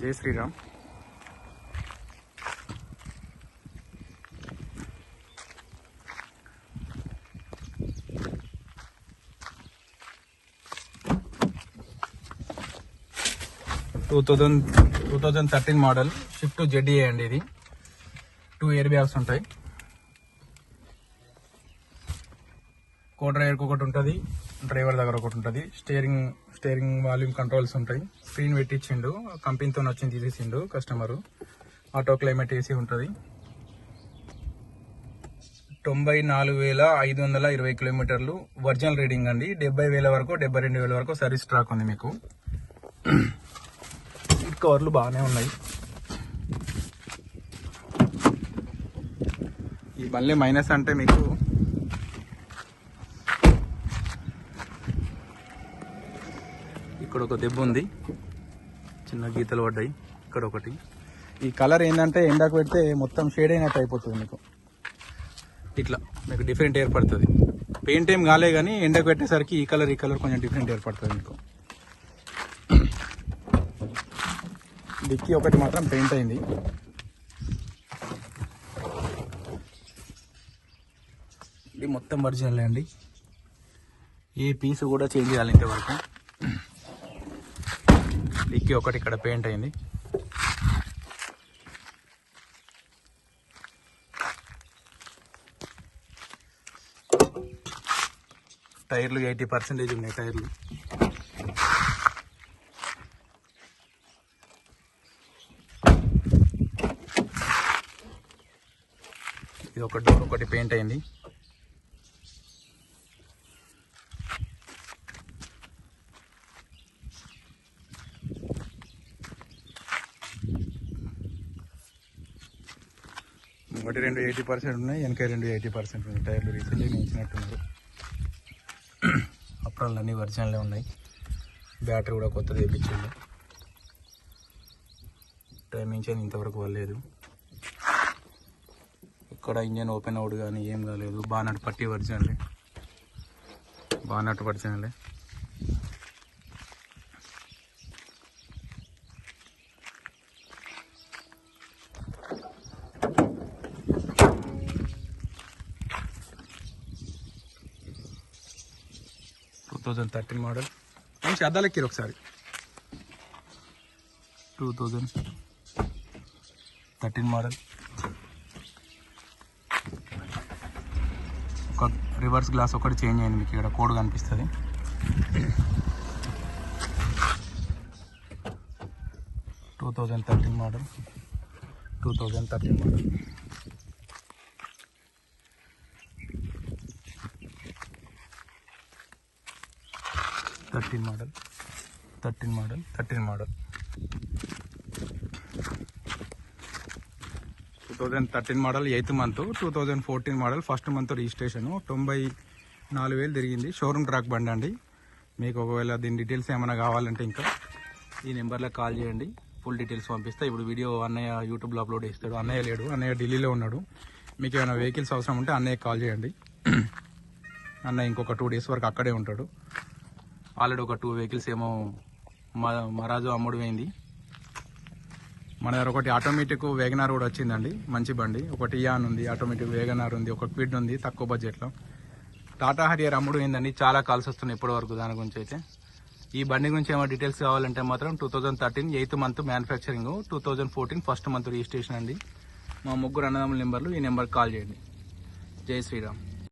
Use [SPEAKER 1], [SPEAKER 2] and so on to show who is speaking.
[SPEAKER 1] జై Sriram. Two thousand two thousand thirteen model Swift ZDA అండి ఇది. టూ ఇయర్ బ్యాగ్స్ ఉంటాయి. కో డ్రైవర్కి ఒకటి ఉంటుంది డ్రైవర్ దగ్గర ఒకటి ఉంటుంది. స్టీరింగ్ స్టీరింగ్ వాల్యూమ్ కంట్రోల్స్ ఉంటాయి. స్క్రీన్ పెట్టించిండు కంపెనీతో వచ్చింది తీసేసిండు కస్టమరు. ఆటో క్లైమేట్ ఏసీ ఉంటుంది. తొంభై నాలుగు వేల ఐదు వందల ఇరవై కిలోమీటర్లు ఒరిజినల్ రీడింగ్ అండి. డెబ్బై వేల వరకు డెబ్బై రెండు వేల వరకు సర్వీస్ ట్రాక్ ఉంది మీకు. కవర్లు బాగానే ఉన్నాయి. ఈ బండి మైనస్ అంటే మీకు ఇక్కడ ఒక దెబ్బ ఉంది. చిన్న గీతలు పడ్డాయి. ఇక్కడ ఒకటి. ఈ కలర్ ఏంటంటే ఎండకు పెడితే మొత్తం షేడ్ అయినట్టు అయిపోతుంది మీకు. ఇట్లా మీకు డిఫరెంట్ ఏర్పడుతుంది. పెయింట్ ఏం కాలే కానీ ఎండకు పెట్టేసరికి ఈ కలర్ ఈ కలర్ కొంచెం డిఫరెంట్ ఏర్పడుతుంది మీకు. డిక్కీ ఒకటి మాత్రం పెయింట్ అయింది. ఇది మొత్తం ఒరిజినల్ అండి? ఏ పీస్ కూడా చేంజ్ చేయాలి ఇంతవరకు. డిక్కీ ఒకటి ఇక్కడ పెయింట్ అయింది. టైర్లు ఎయిటీ పర్సెంటేజ్ ఉన్నాయి టైర్లు. ఇది ఒక డోర్ ఒకటి పెయింట్ అయింది. ఒకటి రెండు ఎయిటీ పర్సెంట్ ఉన్నాయి వెనక రెండు ఎయిటీ పర్సెంట్ ఉన్నాయి టైర్లు రీసెంట్గా నిలిచినట్టున్నారు అప్పుడు అన్నీ ఒరిజినల్లే ఉన్నాయి. బ్యాటరీ కూడా కొత్తది వేయించింది టైమింగ్ అని ఇంతవరకు వల్లేదు ఇక్కడ ఇంజన్ ఓపెన్ అవుట్ కానీ ఏం కాలేదు. బానట్ పట్టి ఒరిజినలే బానట్ ఒరిజినలే థౌజండ్ థర్టీన్ మోడల్ మంచి అద్దాలు ఒకసారి. టూ థౌజండ్ థర్టీన్ మోడల్ ఒక రివర్స్ గ్లాస్ ఒకటి చేంజ్ అయింది మీకు ఇక్కడ కోడ్ కనిపిస్తుంది. Two thousand thirteen model two thousand thirteen model thirteen model. Thirteen model thirteen model. Two thousand thirteen model eighth month. Two thousand fourteen model first month registration. తొంభై నాలుగు వేలు తిరిగింది. Showroom track బండి అండి. మీకు ఒకవేళ దీని డీటెయిల్స్ ఏమైనా కావాలంటే ఇంకా ఈ నెంబర్లో కాల్ చేయండి. ఫుల్ డీటెయిల్స్ పంపిస్తా. ఇప్పుడు వీడియో అన్నయ్య యూట్యూబ్లో అప్లోడ్ చేస్తాడు. అన్నయ్య లేడు. అన్నయ్య ఢిల్లీలో ఉన్నాడు. మీకు ఏమైనా వెహికల్స్ అవసరం ఉంటే అన్నయ్య కాల్ చేయండి. అన్నయ్య ఇంకొక టూ డేస్ వరకు అక్కడే ఉంటాడు. ఆల్రెడీ ఒక టూ వెహికల్స్ ఏమో మ- మరాజు అమ్ముడు పోయింది మన దగ్గర ఒకటి ఆటోమేటిక్ వేగనార్ కూడా వచ్చిందండి. మంచి బండి. ఒకటి ఇయాన్ ఉంది ఆటోమేటిక్ వేగనార్ ఉంది ఒక క్విడ్ ఉంది తక్కువ బడ్జెట్లో. టాటా హరియర్ అమ్ముడు ఏందండి చాలా కాల్స్ వస్తున్నాయి ఇప్పటి వరకు దాని గురించి అయితే. ఈ బండి గురించి ఏమైనా డీటెయిల్స్ కావాలంటే మాత్రం two thousand thirteen eighth month manufacturing two thousand fourteen first month registration అండి. మా ముగ్గురు అన్నదమ్ముల నెంబర్లు ఈ నెంబర్కి కాల్ చేయండి. జై శ్రీరామ్.